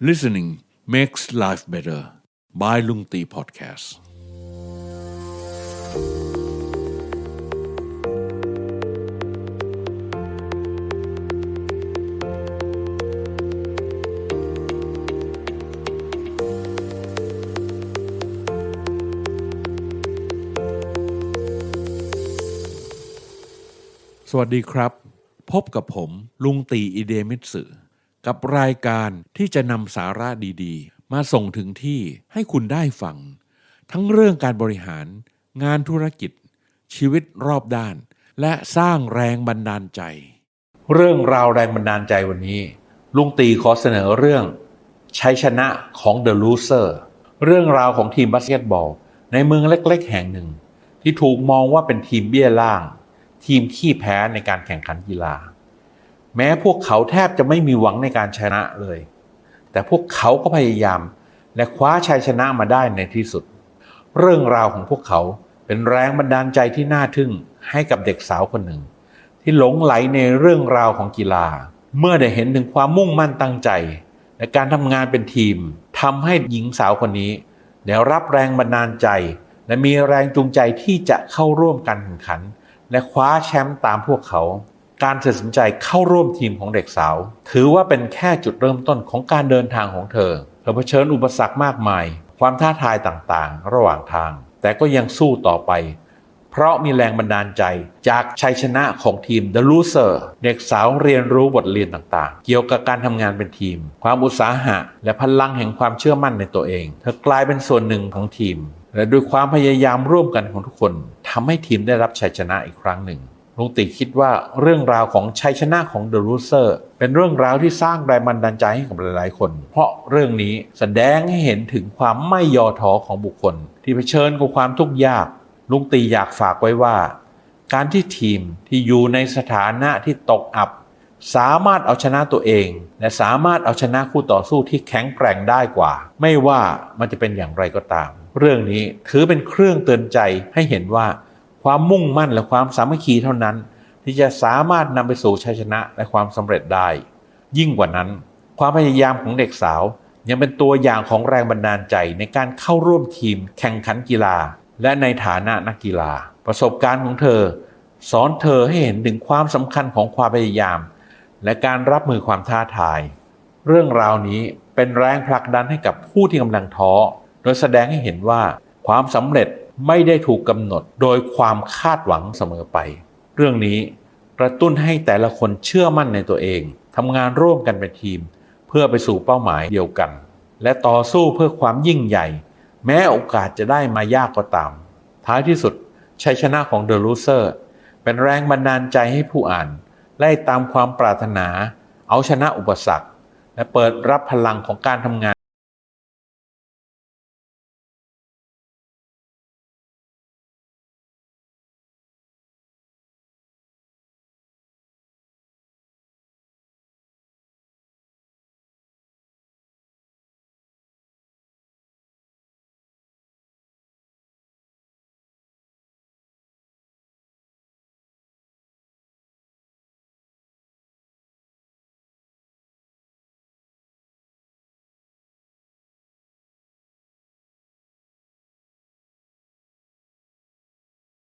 Listening makes life better by ลุงตี Podcast สวัสดีครับ พบกับผมลุงตีอิเดมิตสึ กับรายการที่จะนำสาระดีๆ มาส่งถึงที่ให้คุณได้ฟัง ทั้งเรื่องการบริหารงานธุรกิจ ชีวิตรอบด้าน และสร้างแรงบันดาลใจ เรื่องราวแรงบันดาลใจวันนี้ ลุงตีขอเสนอเรื่องชัยชนะของ The Loser เรื่องราวของทีมบาสเกตบอล ในเมืองเล็กๆ แห่งหนึ่ง ที่ถูกมองว่าเป็นทีมเบี้ยล่าง ทีมขี้แพ้ในการแข่งขันกีฬา แม้พวกเขาแทบจะไม่มีหวังในการชนะเลย แต่พวกเขาก็พยายามและคว้าชัยชนะมาได้ในที่สุด เรื่องราวของพวกเขาเป็นแรงบันดาลใจที่น่าทึ่งให้กับเด็กสาวคนหนึ่ง ที่หลงไหลในเรื่องราวของกีฬา เมื่อได้เห็นถึงความมุ่งมั่นตั้งใจและการทำงานเป็นทีมทำให้หญิงสาวคนนี้ได้รับแรงบันดาลใจ และมีแรงจูงใจที่จะเข้าร่วมการแข่งขัน และคว้าแชมป์ตามพวกเขา การตัดสินใจเข้าร่วมทีมของเด็กสาว ถือว่าเป็นแค่จุดเริ่มต้นของการเดินทางของเธอ เธอเผชิญอุปสรรคมากมาย ความท้าทายต่างๆ ระหว่างทาง แต่ก็ยังสู้ต่อไป เพราะมีแรงบันดาลใจจากชัยชนะของทีม The Loser เด็กสาวเรียนรู้บทเรียนต่างๆ เกี่ยวกับการทำงานเป็นทีม ความอุตสาหะ และพลังแห่งความเชื่อมั่นในตัวเอง เธอกลายเป็นส่วนหนึ่งของทีม และด้วยความพยายามร่วมกันของทุกคนทำให้ทีมได้รับชัยชนะอีกครั้งหนึ่ง ลุงติคิดว่าเรื่องราวของชัยชนะของ The Loser เป็นเรื่องราวที่สร้างแรงบันดาลใจให้กับหลายๆ คน เพราะเรื่องนี้แสดงให้เห็นถึงความไม่ย่อท้อของบุคคล ที่เผชิญกับความทุกข์ยาก ลุงตีอยากฝากไว้ว่า การที่ทีมที่อยู่ในสถานะที่ตกอับ สามารถเอาชนะตัวเอง และสามารถเอาชนะคู่ต่อสู้ที่แข็งแกร่งได้กว่า ไม่ว่ามันจะเป็นอย่างไรก็ตาม เรื่องนี้ถือเป็นเครื่องเตือนใจให้เห็นว่า ความมุ่งมั่นและความสามัคคีเท่านั้น ที่จะสามารถนำไปสู่ชัยชนะและความสำเร็จได้ ยิ่งกว่านั้น ความพยายามของเด็กสาว ยังเป็นตัวอย่างของแรงบันดาลใจในการเข้าร่วมทีม แข่งขันกีฬา และในฐานะนักกีฬา ประสบการณ์ของเธอ สอนเธอให้เห็นถึงความสำคัญของความพยายาม และการรับมือความท้าทาย เรื่องราวนี้เป็นแรงผลักดันให้กับผู้ที่กำลังท้อ โดยแสดงให้เห็นว่าความสำเร็จ ไม่ได้ถูกกำหนดโดยความคาดหวังเสมอไป เรื่องนี้กระตุ้นให้แต่ละคนเชื่อมั่นในตัวเองทำงานร่วมกันเป็นทีม เพื่อไปสู่เป้าหมายเดียวกัน และต่อสู้เพื่อความยิ่งใหญ่ แม้โอกาสจะได้มายากก็ตาม ท้ายที่สุดชัยชนะของ The Loser เป็นแรงบันดาลใจให้ผู้อ่าน ไล่ตามความปรารถนา เอาชนะอุปสรรค และเปิดรับพลังของการทำงาน